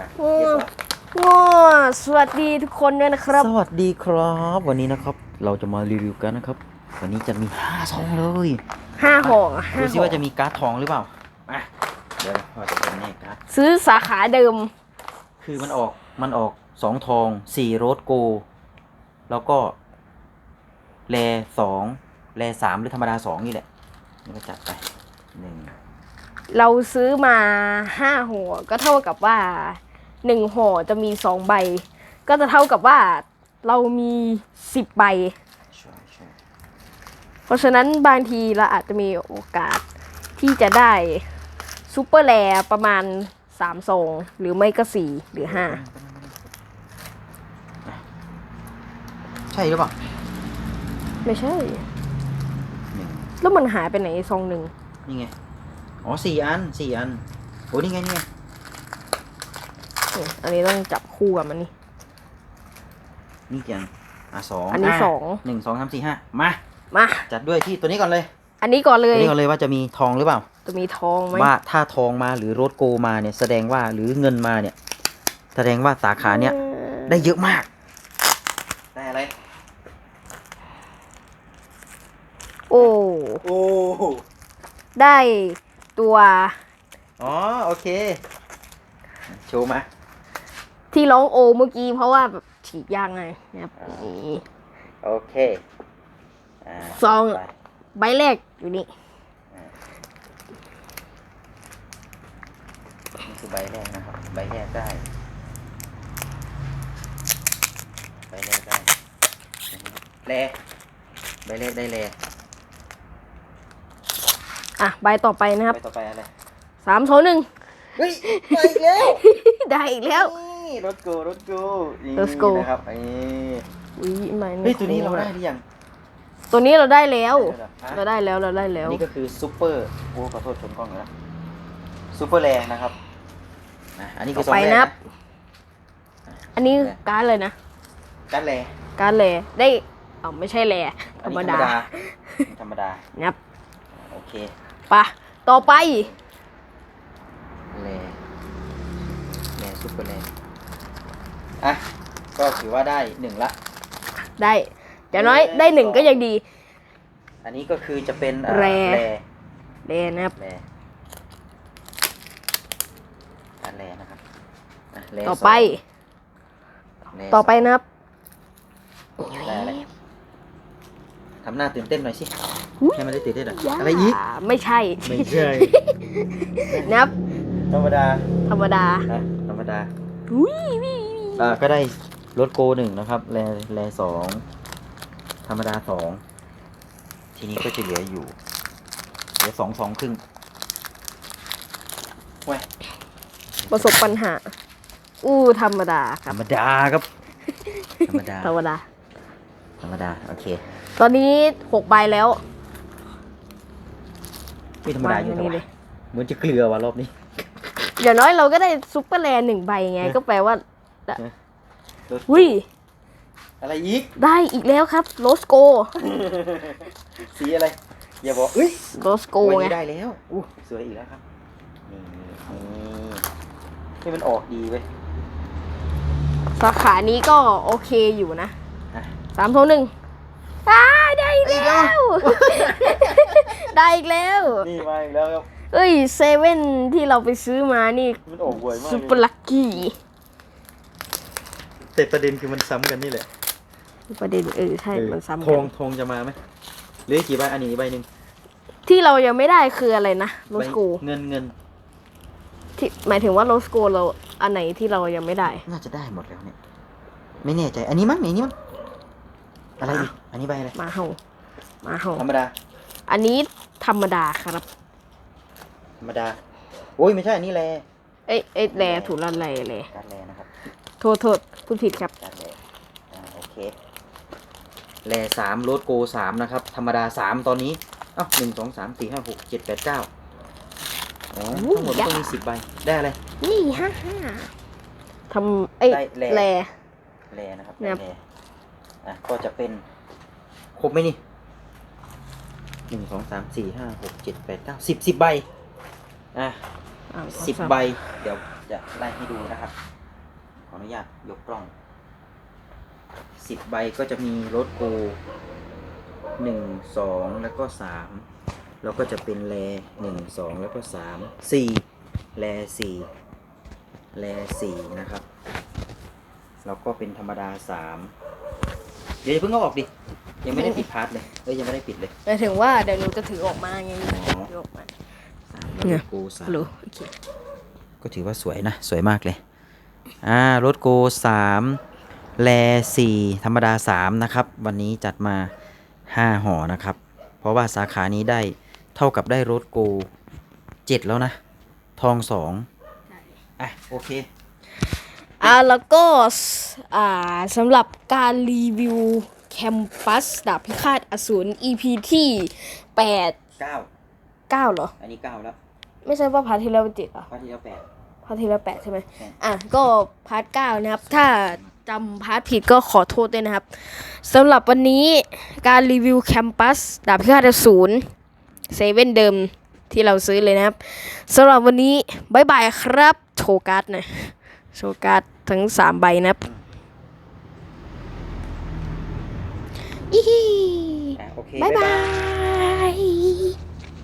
อะโอ้เรียบร้อยง้อสวัสดีทุกคนด้วยนะครับ สวัสดีครับ วันนี้นะครับเราจะมารีวิวกันนะครับ วันนี้จะมีห้าซองเลยห้าห่อห้าดูซิห่อว่าจะมีการ์ดทองหรือเปล่าอะเดี๋ยวพอจะเป็นแน่การ์ดซื้อสาขาเดิม คือมันออกมันออกสองทองสี่โรสโกแล้วก็แลสองแลสามหรือธรรมดาสองนี่แหละนี่ก็จัดไปหนึ่งเราซื้อมาห้าห่อก็เท่ากับว่า หนึ่งห่อจะมีสองใบ ก็จะเท่ากับว่าเรามีสิบใบ ใช่ใช่เพราะฉะนั้นบางทีเราอาจจะมีโอกาสที่จะได้ซูเปอร์แรร์ประมาณสามซองหรือไม่ก็สี่หรือห้าใช่หรือเปล่าไม่ใช่ หนึ่งแล้วมันหายไปไหนซองหนึ่ง นี่ไง อ๋อสี่อันสี่อันโอ้นี่ไงนี่ไงนี่ อันนี้ต้องจับคู่กับมันนี่ นี่กี่อันอะสองอันนี้ะสอง หนึ่งสองสามสี่ห้ามา มา จัดด้วยที่ตัวนี้ก่อนเลยอันนี้ก่อนเลตัวย นี้ก่อนเลยว่าจะมีทองหรือเปล่า จะมีทองไหมว่าถ้าทองมาหรือโรถโกมาเนี่ยแสดงว่าหรือเงินมาเนี่ย แสดงว่าสาขาเนี่ยได้เยอะมาก ได้อะไร โอ้ โอ้ได้ตัว อ๋อ โอเค โชว์มา ที่ร้องโอเมื่อกี้เพราะว่าแบบฉีกยากไงนะครับนี่โอเคอ่าซองไปใบแรกอยู่นี่นี่คือใบแรกนะครับ ใบแรกได้ ใบแรกได้แลใบแรกได้แลอะใบต่อไปนะครับใบต่อไปอะไรสามสองหนึ่งเฮ้ยมาอีกแล้ว ได้อีกแล้วนี่ รถโกรถโกนี่รถโกนะครับนี่อุ้ยไม่เฮ้ยตัวนี้เราได้หรือยังตัวนี้เราได้แล้วได้แล้วเหรอฮะเราได้แล้วเราได้แล้ว นี่ก็คือซูเปอร์โอ้ขอโทษชนกล้องอยู่แล้วซูเปอร์แรงนะครับอะอันนี้คือต่อไปซองแรกนะครับนะอันนี้การ์ดเลยนะการดแรการ์ดแลได้เอ๋อไม่ใช่แลธอัรนรมนี้ดาธรรมดานะครับโอเคไปะต่อไป แรแรซูเปอร์แร อะ ก็ถือว่าได้หนึ่งละ ได้อย่างน้อยได้หนึ่งก็ยังดี อันนี้ก็คือจะเป็นอ่าแรแรแลนะครับ แรการแรนะครับอะแรต่อไป สงแรต่อไปนะครับได้อะไรทำหน้าตื่นเต้นหน่อยสิอุ๊ยให้มันได้ตื่นเต้นหน่อยย่าอะไรอีก ไม่ใช่ไม่ใช่ นะครับ ธรรมดาธรรมดา นะธรรมดา อุ้ยวิ อ่าก็ได้รถโกหนึ่งนะครับ แรแรสองธรรมดาสองทีนี้ก็จะเหลืออยู่เหลือสองสองครึ่งเว้ยประสบปัญหา อู้ธรรมดาคธรัรบ รมดาครับ ธรรมดา ธรรมดา ธรรมดา โอเคตอนนี้หกใบแล้วไม่ธรรมดาอยู่วงแต่นี่เลว่ายเหมือนจะเกลือว่ะรอบนี้ อย่างน้อยเราก็ได้ซุปเปอร์แลนด์หนึ่งใบไงก็แปลว่า รถอุ้ยอะไรอีก ได้อีกแล้วครับโรสโก สีอะไร อย่าบอกเอ้ยโรสโกวันไงนี้ได้แล้วอู้สวยอีกแล้วครับนี่นี่ให้มันออกดีเว้ยสาขานี้ก็โอเคอยู่นะอะสามโทหนึ่งอ้าได้อีกอีกแล้แล้ววได้อีกแล้ว นี่มาอีกแล้วครับเอ้ยเซเว่นที่เราไปซื้อมานี่ มันออกบ่อยมากซุปเลเปอยร์ลักกี้ แต่ประเด็นคือมันซ้ำกันนี่แหละประเด็นเออใช่เออมันซ้ำทกัองนทองจะมาไหมเหลืออกกี่ใบอันนี้ใบหนึ่งที่เรายังไม่ได้คืออะไรนะโรสโกใบเงินเงินที่หมายถึงว่าโรสโกเราอันไหนที่เรายังไม่ได้ น่าจะได้หมดแล้วเนี่ย ไม่แน่ใจ อันนี้มั้งอันนี้มั้งอะไรอีกอันนี้ใบอะไรมาเห่ามาเห่าธรรมดาอันนี้ธรรมดาครับ ธรรมดาโอ้ยไม่ใช่อันนี้แลเอ้ยเอ้ยแลถูกแล้วแลแลการแลนะครับ โทษโทษพูดผิดครับการแลอ่าโอเคแลสามโรดโกสามนะครับ ธรรมดาสามตอนนี้เอ้าหนึ่งสองสามสี่ห้าหกเจ็ดแปดเก้าอ๋อทั้งหมดมันต้องมีสิบใบได้อะไร นี่ฮ่าฮ่าทำเอ้ยได้แล แลแลนะครับครับแลอะก็จะเป็นครบไหมนี่หนึ่งสองสามสี่ห้าหกเจ็ดแปดเก้าสิบสิบใบอะ อ้าวสิบใบ เดี๋ยวจะไล่ให้ดูนะครับขออ นุญาตยกกล้องสิบใบก็จะมีรถโกหนึ่งสองแล้วก็สามแล้วก็จะเป็นแลหนึ่งสองแล้วก็สามสี่แลสี่แลสี่นะครับ แล้วก็เป็นธรรมดาสามเดี๋ยวอย่าเพิ่งเอาออกดิ ยังไม่ได้ปิดพาร์ทเลยเอ้ยยังไม่ได้ปิดเลยหมายถึงว่าเดี๋ยวหนูจะถือออกมาไงอ๋อถือออกมาสามแล้วเนี่รยถโกสามฮัลโหลโอเคก็ถือว่าสวยนะ สวยมากเลย อ่ารถโกสามแลสี่ธรรมดาสามนะครับ วันนี้จัดมาห้าห่อนะครับ เพราะว่าสาขานี้ได้เท่ากับได้รถโกเจ็ดแล้วนะ ทองสองอะ โอเค อ่าแล้วก็สอ่าสำหรับการรีวิวแคมปัสดาบพิฆาตอสูร EP ที่แปดเก้าเก้าเหรอ อันนี้เก้าแล้ว ไม่ใช่ว่าพาร์ทที่แล้วเป็นเจ็ดเหรอ พาร์ทที่แล้วแปดพาร์ทที่แล้วแปดใช่ไหมใช่อะก็พาร์ทเก้านะครับ ถ้าจำพาร์ทผิดก็ขอโทษด้วยนะครับสำหรับวันนี้การรีวิวแคมปัสดาบพิฆาตอสูรเซเว่นเดิมที่เราซื้อเลยนะครับสำหรับวันนี้บายบายครับโชว์การ์ดหน่อยโชว์การ์ดทั้งสามใบนะครับอีฮีอะโอเคบายบาบ๊ายบายย